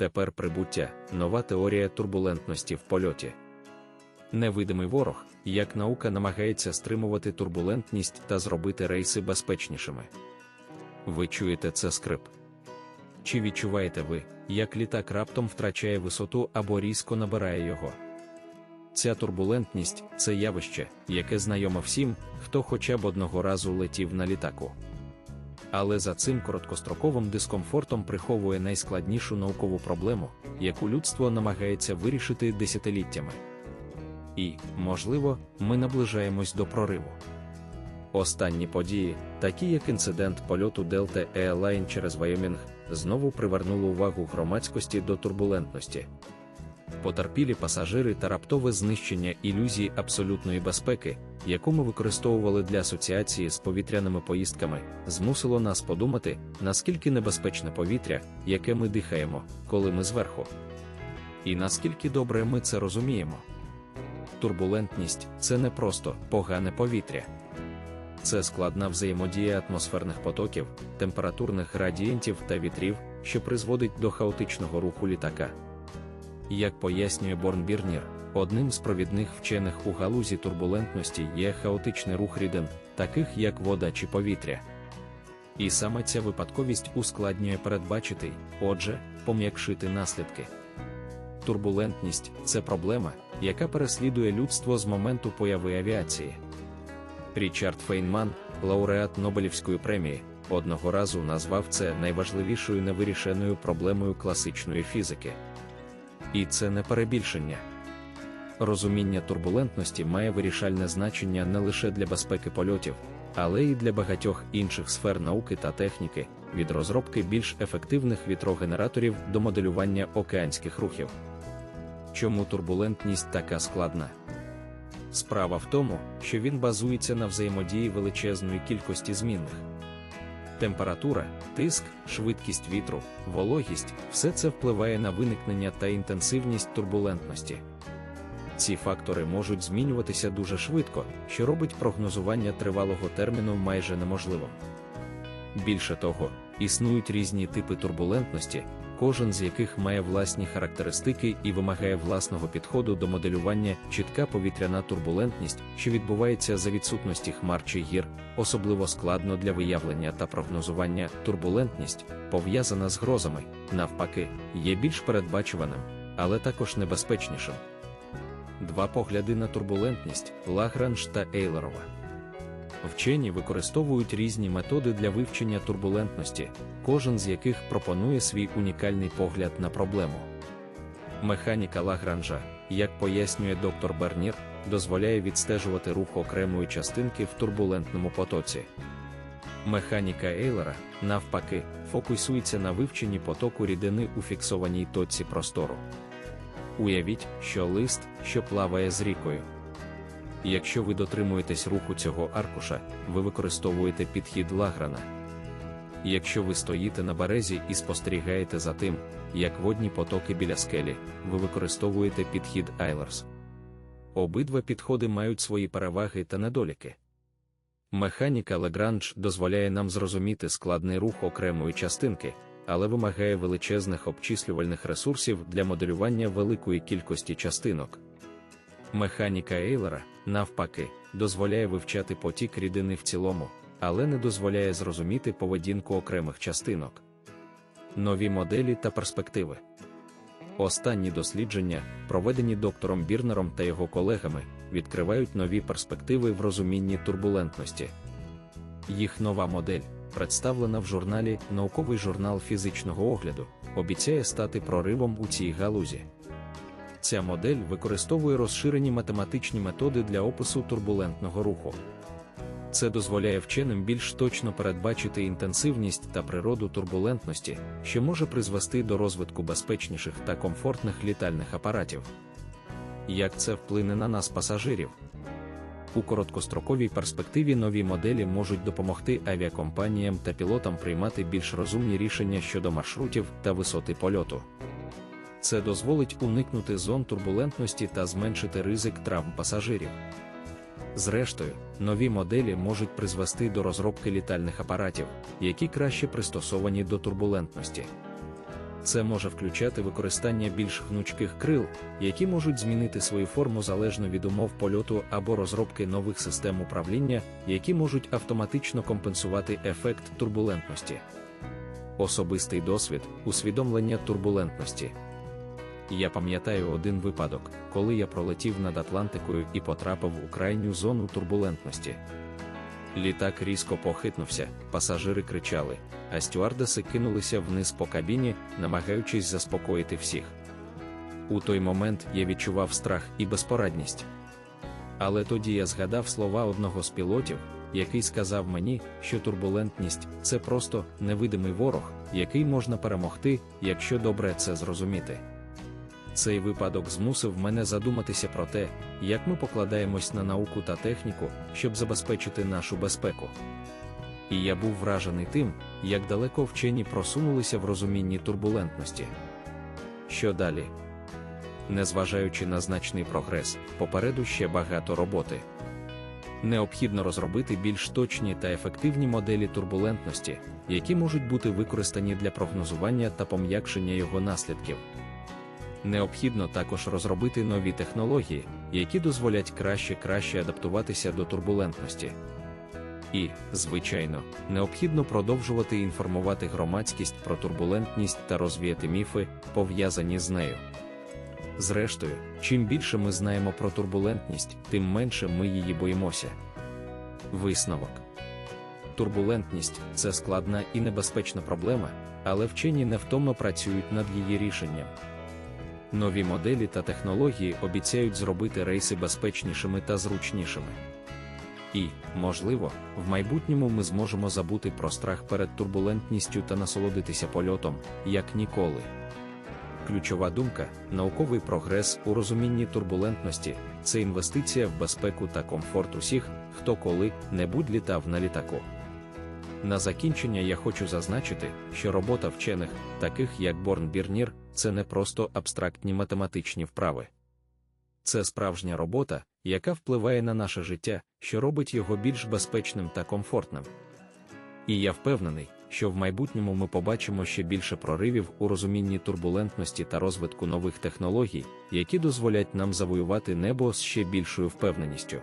Тепер прибуття, нова теорія турбулентності в польоті. Невидимий ворог, як наука намагається стримувати турбулентність та зробити рейси безпечнішими. Ви чуєте це скрип? Чи відчуваєте ви, як літак раптом втрачає висоту або різко набирає його? Ця турбулентність це явище, яке знайоме всім, хто хоча б одного разу летів на літаку. Але за цим короткостроковим дискомфортом приховує найскладнішу наукову проблему, яку людство намагається вирішити десятиліттями. І, можливо, ми наближаємось до прориву. Останні події, такі як інцидент польоту Delta Airline через Вайомінг, знову привернули увагу громадськості до турбулентності. Потерпілі пасажири та раптове знищення ілюзії абсолютної безпеки, яку ми використовували для асоціації з повітряними поїздками, змусило нас подумати, наскільки небезпечне повітря, яке ми дихаємо, коли ми зверху. І наскільки добре ми це розуміємо. Турбулентність це не просто погане повітря. Це складна взаємодія атмосферних потоків, температурних градієнтів та вітрів, що призводить до хаотичного руху літака. Як пояснює Борн Бірнір, одним з провідних вчених у галузі турбулентності є хаотичний рух рідин, таких як вода чи повітря. І саме ця випадковість ускладнює передбачити, отже, пом'якшити наслідки. Турбулентність це проблема, яка переслідує людство з моменту появи авіації. Річард Фейнман, лауреат Нобелівської премії, одного разу назвав це найважливішою невирішеною проблемою класичної фізики. І це не перебільшення. Розуміння турбулентності має вирішальне значення не лише для безпеки польотів, але й для багатьох інших сфер науки та техніки, від розробки більш ефективних вітрогенераторів до моделювання океанських рухів. Чому турбулентність така складна? Справа в тому, що він базується на взаємодії величезної кількості змінних. Температура, тиск, швидкість вітру, вологість все це впливає на виникнення та інтенсивність турбулентності. Ці фактори можуть змінюватися дуже швидко, що робить прогнозування тривалого терміну майже неможливим. Більше того, існують різні типи турбулентності, кожен з яких має власні характеристики і вимагає власного підходу до моделювання чітка повітряна турбулентність, що відбувається за відсутності хмар чи гір, особливо складно для виявлення та прогнозування. Турбулентність, пов'язана з грозами, навпаки, є більш передбачуваним, але також небезпечнішим. Два погляди на турбулентність Лагранж та Ейлерова. Вчені використовують різні методи для вивчення турбулентності, кожен з яких пропонує свій унікальний погляд на проблему. Механіка Лагранжа, як пояснює доктор Бернір, дозволяє відстежувати рух окремої частинки в турбулентному потоці. Механіка Ейлера, навпаки, фокусується на вивченні потоку рідини у фіксованій точці простору. Уявіть, що лист, що плаває з рікою. Якщо ви дотримуєтесь руху цього аркуша, ви використовуєте підхід Лаграна. Якщо ви стоїте на березі і спостерігаєте за тим, як водні потоки біля скелі, ви використовуєте підхід Айлерс. Обидва підходи мають свої переваги та недоліки. Механіка Легранж дозволяє нам зрозуміти складний рух окремої частинки, але вимагає величезних обчислювальних ресурсів для моделювання великої кількості частинок. Механіка Ейлера, навпаки, дозволяє вивчати потік рідини в цілому, але не дозволяє зрозуміти поведінку окремих частинок. Нові моделі та перспективи. Останні дослідження, проведені доктором Бірнером та його колегами, відкривають нові перспективи в розумінні турбулентності. Їх нова модель, представлена в журналі Науковий журнал фізичного огляду, обіцяє стати проривом у цій галузі. Ця модель використовує розширені математичні методи для опису турбулентного руху. Це дозволяє вченим більш точно передбачити інтенсивність та природу турбулентності, що може призвести до розвитку безпечніших та комфортних літальних апаратів. Як це вплине на нас пасажирів? У короткостроковій перспективі нові моделі можуть допомогти авіакомпаніям та пілотам приймати більш розумні рішення щодо маршрутів та висоти польоту. Це дозволить уникнути зон турбулентності та зменшити ризик травм пасажирів. Зрештою, нові моделі можуть призвести до розробки літальних апаратів, які краще пристосовані до турбулентності. Це може включати використання більш гнучких крил, які можуть змінити свою форму залежно від умов польоту або розробки нових систем управління, які можуть автоматично компенсувати ефект турбулентності. Особистий досвід усвідомлення турбулентності. Я пам'ятаю один випадок, коли я пролетів над Атлантикою і потрапив у крайню зону турбулентності. Літак різко похитнувся, пасажири кричали, а стюардеси кинулися вниз по кабіні, намагаючись заспокоїти всіх. У той момент я відчував страх і безпорадність. Але тоді я згадав слова одного з пілотів, який сказав мені, що турбулентність це просто невидимий ворог, який можна перемогти, якщо добре це зрозуміти. Цей випадок змусив мене задуматися про те, як ми покладаємось на науку та техніку, щоб забезпечити нашу безпеку. І я був вражений тим, як далеко вчені просунулися в розумінні турбулентності. Що далі? Незважаючи на значний прогрес, попереду ще багато роботи. Необхідно розробити більш точні та ефективні моделі турбулентності, які можуть бути використані для прогнозування та пом'якшення його наслідків. Необхідно також розробити нові технології, які дозволять краще краще адаптуватися до турбулентності. І, звичайно, необхідно продовжувати інформувати громадськість про турбулентність та розвіяти міфи, пов'язані з нею. Зрештою, чим більше ми знаємо про турбулентність, тим менше ми її боїмося. Висновок турбулентність це складна і небезпечна проблема, але вчені невтомно працюють над її рішенням. Нові моделі та технології обіцяють зробити рейси безпечнішими та зручнішими. І, можливо, в майбутньому ми зможемо забути про страх перед турбулентністю та насолодитися польотом, як ніколи. Ключова думка, науковий прогрес у розумінні турбулентності це інвестиція в безпеку та комфорт усіх, хто коли-небудь літав на літаку. На закінчення я хочу зазначити, що робота вчених, таких як Борн Бірнір, це не просто абстрактні математичні вправи. Це справжня робота, яка впливає на наше життя, що робить його більш безпечним та комфортним. І я впевнений, що в майбутньому ми побачимо ще більше проривів у розумінні турбулентності та розвитку нових технологій, які дозволять нам завоювати небо з ще більшою впевненістю.